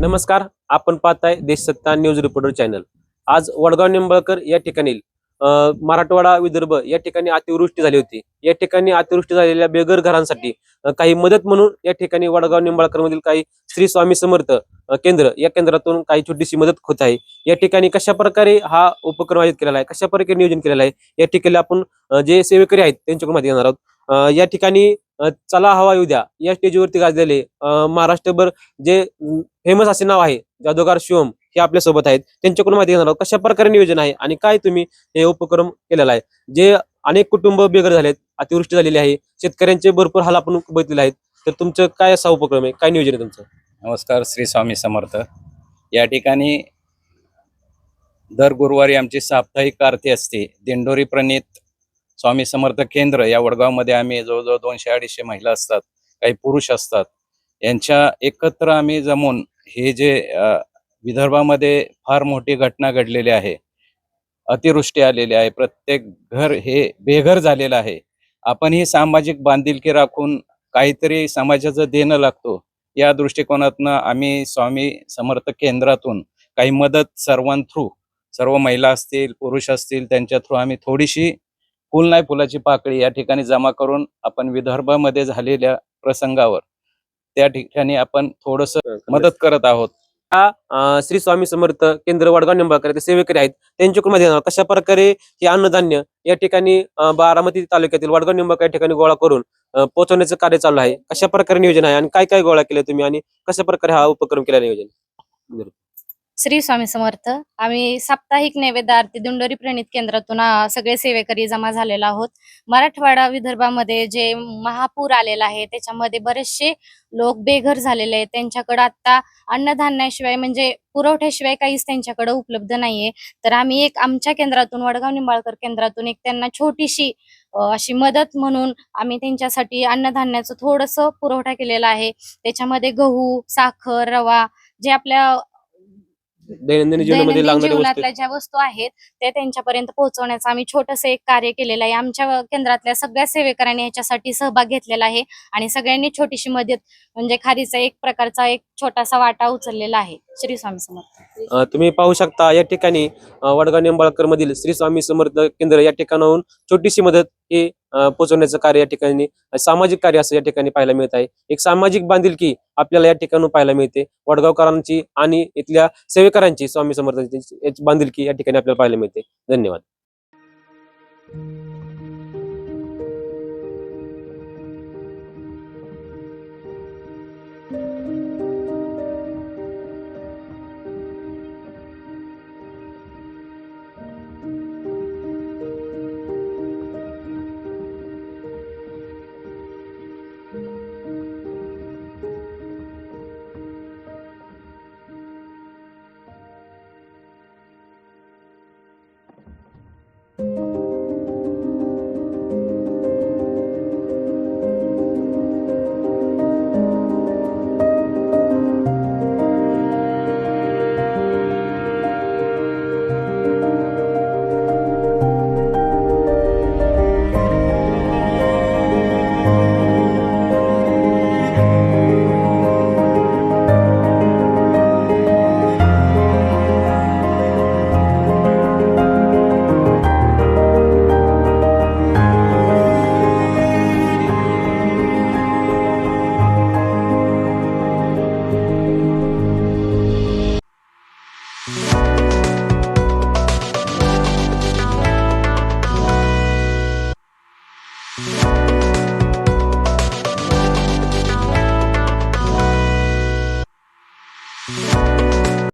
नमस्कार आपण पाहताय देशसत्ता न्यूज रिपोर्टर चॅनल. आज वडगाव निंबळकर या ठिकाणी मराठवाडा विदर्भ या ठिकाणी अतिवृष्टी झाली होती. या ठिकाणी अतिवृष्टी झालेल्या बेघर घरांसाठी काही मदत म्हणून या ठिकाणी वडगाव निंबाळकर मधील काही श्री स्वामी समर्थ केंद्र या केंद्रातून काही छोटीशी मदत होत आहे. या ठिकाणी कशा प्रकारे हा उपक्रम आयोजित केलेला आहे कशा प्रकारे नियोजन केलेलं आहे या ठिकाणी आपण जे सेवेकरी आहेत त्यांच्याकडून माहिती घेणार आहोत. या ठिकाणी चला हवा येऊ द्या. या स्टेजवरती गाजलेले महाराष्ट्रभर जे फेमस असे नाव आहे जादूगार शिवम हे आपल्यासोबत आहेत. त्यांच्याकडून माहिती घेणार आहोत कशा प्रकारे नियोजन आहे आणि काय तुम्ही हे उपक्रम केलेला आहे. जे अनेक कुटुंब बेघर झालेत अतिवृष्टी झालेली आहे शेतकऱ्यांचे भरपूर हाल आपण बघितलेले आहेत. तर तुमचं काय असा उपक्रम आहे? काय नियोजन आहे तुमचं? नमस्कार श्री स्वामी समर्थ. या ठिकाणी दर गुरुवारी आमची साप्ताहिक आरती असते. दिंडोरी प्रणित स्वामी समर्थ केंद्र या वडगावमध्ये आम्ही जवळजवळ दोनशे अडीचशे महिला असतात काही पुरुष असतात. यांच्या एकत्र आम्ही जमून हे जे विदर्भामध्ये फार मोठी घटना घडलेली आहे अतिवृष्टी आलेली आहे प्रत्येक घर हे बेघर झालेलं आहे. आपण ही सामाजिक बांधिलकी राखून काहीतरी समाजाचं देणं लागतो. या दृष्टिकोनातनं आम्ही स्वामी समर्थ केंद्रातून काही मदत सर्वां थ्रू सर्व महिला असतील पुरुष असतील त्यांच्या थ्रू आम्ही थोडीशी फुल नाही फुलाची पाकळी या ठिकाणी जमा करून आपण विदर्भामध्ये झालेल्या प्रसंगावर त्या ठिकाणी आपण थोडस मदत करत आहोत. श्री स्वामी समर्थ केंद्र वडगाव निंबाळकर ते सेवेकरी आहेत. त्यांच्याकडून. कशा प्रकारे हे अन्नधान्य या ठिकाणी बारामती तालुक्यातील वडगाव निंबाळकर या ठिकाणी गोळा करून पोहोचवण्याचं कार्य चालू आहे? कशा प्रकारे नियोजन आहे? आणि काय काय गोळा केले तुम्ही? आणि कशा प्रकारे हा उपक्रम केला नियोजन? श्री स्वामी समर्थ. आम्ही साप्ताहिक नैवेद्य आरती दिंडोरी प्रणित केंद्रातून सगळे सेवेकरी जमा झालेलो आहोत. मराठवाडा विदर्भामध्ये जे महापूर आलेला आहे त्याच्यामध्ये बरेचसे लोक बेघर झालेले आहेत. त्यांच्याकडे आता अन्नधान्याशिवाय म्हणजे पुरवठ्याशिवाय काहीच त्यांच्याकडे उपलब्ध नाहीये. तर आम्ही एक आमच्या केंद्रातून वडगाव निंबाळकर केंद्रातून एक त्यांना छोटीशी अशी मदत म्हणून आम्ही त्यांच्यासाठी अन्नधान्याचं थोडस पुरवठा केलेला आहे. त्याच्यामध्ये गहू साखर रवा जे आपल्या दैनंदिन जीवनामध्ये दैनंदिन जीवनातल्या ज्या वस्तू आहेत त्या त्यांच्यापर्यंत पोहोचवण्याचं आम्ही छोटस एक कार्य केलेलं आहे. आमच्या केंद्रातल्या सगळ्या सेवेकरांनी ह्याच्यासाठी सहभाग घेतलेला आहे आणि सगळ्यांनी छोटीशी मदत म्हणजे खारीचा एक प्रकारचा एक छोटासा वाटा उचललेला आहे. श्री स्वामी समर्थ. अ, तुम्ही पाहू शकता या ठिकाणी अ, वडगाव निंबाळकर मधील श्री स्वामी समर्थ केंद्र या ठिकाणाहून छोटीशी मदत हे अ, पोहोचवण्याचं कार्य या ठिकाणी सामाजिक कार्य असं या ठिकाणी पाहायला मिळत आहे. एक सामाजिक बांधिलकी आपल्याला या ठिकाणून पाहायला मिळते. वडगावकरांची आणि इथल्या सेवेकरांची स्वामी समर्थांची याची बांधिलकी या ठिकाणी आपल्याला पाहायला मिळते. धन्यवाद.